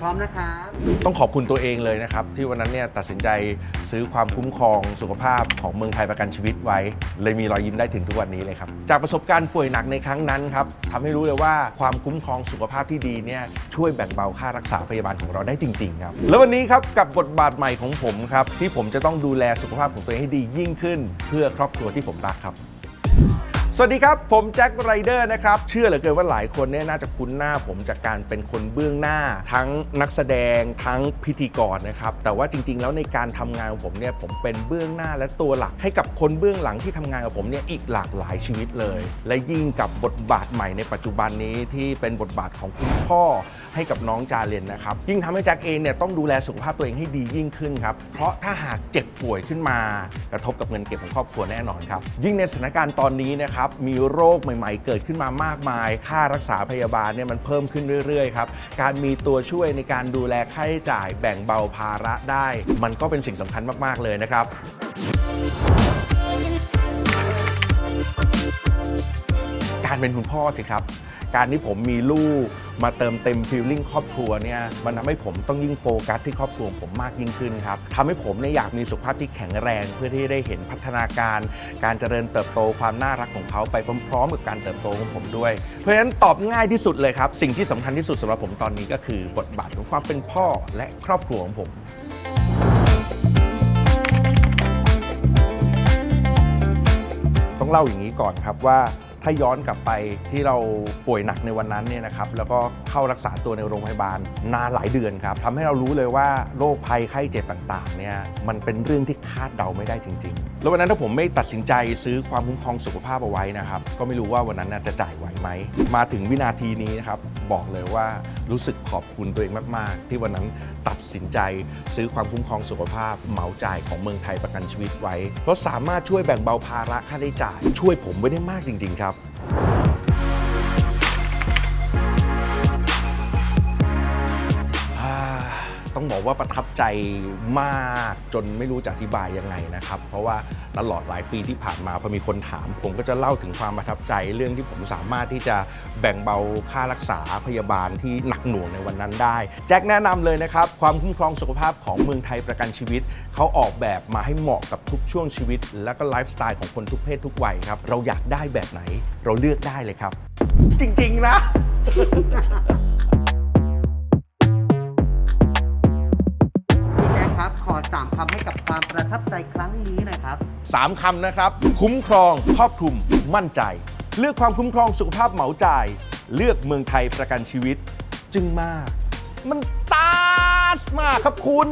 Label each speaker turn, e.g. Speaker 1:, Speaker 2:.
Speaker 1: พร้อมนะครับ
Speaker 2: ต้องขอบคุณตัวเองเลยนะครับ ที่วันนั้นเนี่ยตัดสินใจซื้อความคุ้มครองสุขภาพของเมืองไทยประกันชีวิตไว้ เลยมีรอยยิ้มได้ถึงทุกวันนี้เลยครับ จากประสบการณ์ป่วยหนักในครั้งนั้นครับทำให้รู้เลยว่าความคุ้มครองสุขภาพที่ดีเนี่ยช่วยแบ่งเบาค่ารักษาพยาบาลของเราได้จริงๆครับแล้ววันนี้ครับกับบทบาทใหม่ของผมครับที่ผมจะต้องดูแลสุขภาพของตัวเองให้ดียิ่งขึ้น เพื่อครอบครัวที่ผมรักครับ สวัสดีครับ ผมแจ็คไรเดอร์นะครับ เชื่อเหลือเกินว่าหลายคนเนี่ยน่าจะคุ้นหน้าผมจากการเป็นคนเบื้องหน้า ทั้งนักแสดงทั้งพิธีกรนะครับ แต่ว่าจริง ๆ แล้วในการทำงานของผมเนี่ยผมเป็นเบื้องหน้าและตัวหลัก ให้กับคนเบื้องหลังที่ทำงานกับผมเนี่ยอีกหลากหลายชีวิตเลย และยิ่งกับบทบาทใหม่ในปัจจุบันนี้ที่เป็นบทบาทของคุณพ่อให้กับน้องจาเรนนะครับ ยิ่งทำให้แจ็คเองเนี่ยต้องดูแลสุขภาพตัวเองให้ดียิ่งขึ้นครับ เพราะถ้าหากเจ็บป่วยขึ้นมา กระทบกับเงินเก็บของครอบครัวแน่นอนครับ ยิ่งในสถานการณ์ตอนนี้นะครับมีโรคใหม่ ๆ เกิดขึ้นมามากมาย ค่ารักษาพยาบาลเนี่ยมันเพิ่มขึ้นเรื่อยๆครับ การมีตัวช่วยในการดูแลค่าใช้จ่ายแบ่งเบาภาระได้ มันก็เป็นสิ่งสำคัญมากๆเลยนะครับ การเป็นคุณพ่อสิครับ การที่ผมมีลูกมาเติมเต็มฟีลลิ่งครอบครัวเนี่ยมันทำให้ผมต้องยิ่งโฟกัสที่ครอบครัวผมมากยิ่งขึ้นครับทำให้ผมเนี่ยอยากมีสุขภาพที่แข็งแรง เพื่อที่ได้เห็นพัฒนาการ การเจริญเติบโตความน่ารักของเขาไปพร้อมๆกับการเติบโตของผมด้วย เพราะฉะนั้นตอบง่ายที่สุดเลยครับ สิ่งที่สำคัญที่สุดสำหรับผมตอนนี้ก็คือบทบาทของความเป็นพ่อและครอบครัวของผมต้องเล่าอย่างนี้ก่อนครับว่า ถ้าย้อนกลับไปที่เราป่วยหนักในวันนั้นเนี่ยนะครับแล้วก็เข้ารักษาตัวในโรงพยาบาลนานหลายเดือนครับทำให้เรารู้เลยว่าโรคภัยไข้เจ็บต่างๆเนี่ยมันเป็นเรื่องที่คาดเดาไม่ได้จริง ๆ แล้ววันนั้นถ้าผมไม่ตัดสินใจซื้อความคุ้มครองสุขภาพเอาไว้นะครับ ก็ไม่รู้ว่าวันนั้นจะจ่ายไหวไหม มาถึงวินาทีนี้นะครับ บอกเลยว่ารู้สึกขอบคุณตัวเองมาก ๆ ที่วันนั้นตัดสินใจซื้อความคุ้มครองสุขภาพเหมาจ่ายของเมืองไทยประกันชีวิตไว้ เพราะสามารถช่วยแบ่งเบาภาระค่าใช้จ่าย ช่วยผมไว้ได้มากจริง ๆ ครับ ว่าประทับใจมากจนไม่รู้จะอธิบายยังไงนะครับ เพราะว่าตลอดหลายปีที่ผ่านมาพอมีคนถาม ผมก็จะเล่าถึงความประทับใจเรื่องที่ผมสามารถที่จะแบ่งเบาค่ารักษาพยาบาลที่หนักหน่วงในวันนั้นได้ แจ็คแนะนำเลยนะครับ ความคุ้มครองสุขภาพของเมืองไทยประกันชีวิต เขาออกแบบมาให้เหมาะกับทุกช่วงชีวิต และก็ไลฟ์สไตล์ของคนทุกเพศทุกวัยครับเราอยากได้แบบไหน เราเลือกได้เลยครับ จริง ๆ นะ
Speaker 1: ขอ 3คำให้กับความประทับใจครั้งนี้หน่อยครับ
Speaker 2: 3คำนะครับ คุ้มครองครอบคลุม มั่นใจ เลือกความคุ้มครองสุขภาพเหมาจ่าย เลือกเมืองไทยประกันชีวิต จึงมาก มันตาสมากครับคุณ